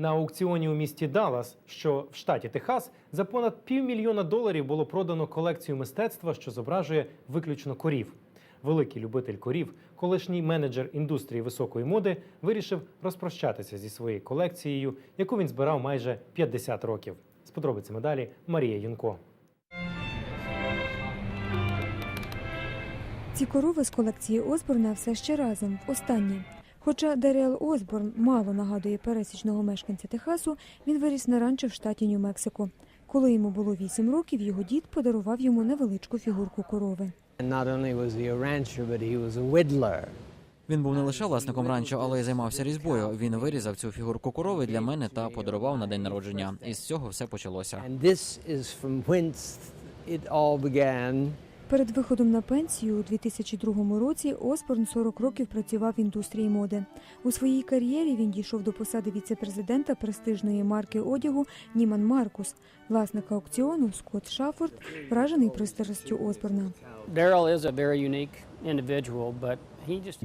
На аукціоні у місті Даллас, що в штаті Техас, за понад півмільйона доларів було продано колекцію мистецтва, що зображує виключно корів. Великий любитель корів, колишній менеджер індустрії високої моди, вирішив розпрощатися зі своєю колекцією, яку він збирав майже 50 років. З подробицями далі Марія Юнко. Ці корови з колекції Осборна все ще разом, останнє. Хоча Деріал Осборн мало нагадує пересічного мешканця Техасу, він виріс на ранчо в штаті Нью-Мексико. Коли йому було 8 років, його дід подарував йому невеличку фігурку корови. And not only was he a rancher, but he was a whittler. Він був не лише власником ранчо, але й займався різьбою. Він вирізав цю фігурку корови для мене та подарував на день народження. І з цього все почалося. Перед виходом на пенсію у 2002 році Осборн 40 років працював в індустрії моди. У своїй кар'єрі він дійшов до посади віце-президента престижної марки одягу Німан Маркус. Власник аукціону Скотт Шафорд вражений пристрастю Осборна.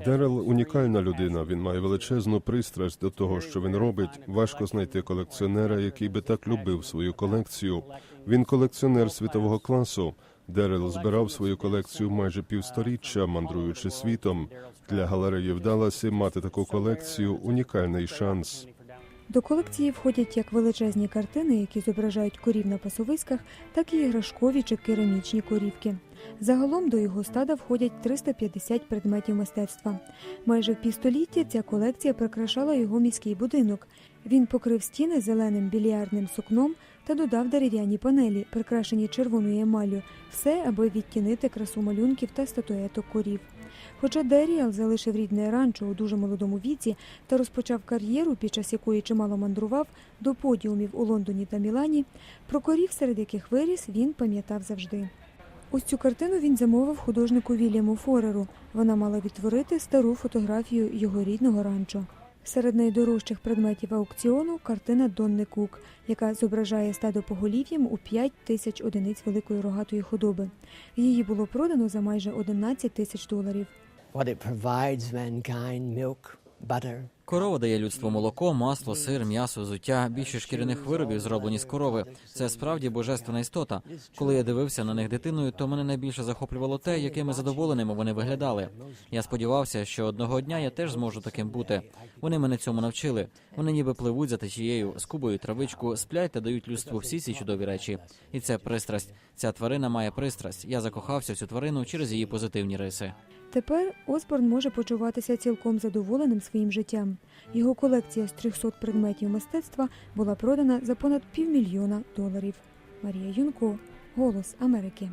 Дерел унікальна людина. Він має величезну пристрасть до того, що він робить. Важко знайти колекціонера, який би так любив свою колекцію. Він колекціонер світового класу. Дерел збирав свою колекцію майже півсторіччя, мандруючи світом. Для галереї вдалася мати таку колекцію унікальний шанс. До колекції входять як величезні картини, які зображають корів на пасовиськах, так і іграшкові чи керамічні корівки. Загалом до його стада входять 350 предметів мистецтва. Майже в півстоліття ця колекція прикрашала його міський будинок. Він покрив стіни зеленим більярдним сукном та додав дерев'яні панелі, прикрашені червоною емаллю, все, аби відтінити красу малюнків та статуеток корів. Хоча Деріал залишив рідне ранчо у дуже молодому віці та розпочав кар'єру, під час якої чимало мандрував до подіумів у Лондоні та Мілані, про корів, серед яких виріс, він пам'ятав завжди. Ось цю картину він замовив художнику Вільяму Фореру. Вона мала відтворити стару фотографію його рідного ранчо. Серед найдорожчих предметів аукціону картина Донни Кук, яка зображає стадо поголів'ям у 5 тисяч одиниць великої рогатої худоби. Її було продано за майже 11 тисяч доларів. What it provides mankind milk, butter. Корова дає людству молоко, масло, сир, м'ясо, взуття, більше шкіряних виробів зроблені з корови. Це справді божественна істота. Коли я дивився на них дитиною, то мене найбільше захоплювало те, якими задоволеними вони виглядали. Я сподівався, що одного дня я теж зможу таким бути. Вони мене цьому навчили. Вони ніби пливуть за течією, скубують травичку, сплять та дають людству всі ці чудові речі. І це пристрасть. Ця тварина має пристрасть. Я закохався в цю тварину через її позитивні риси. Тепер Осборн може почуватися цілком задоволеним своїм життям. Його колекція з 300 предметів мистецтва була продана за понад півмільйона доларів. Марія Юнко, Голос Америки.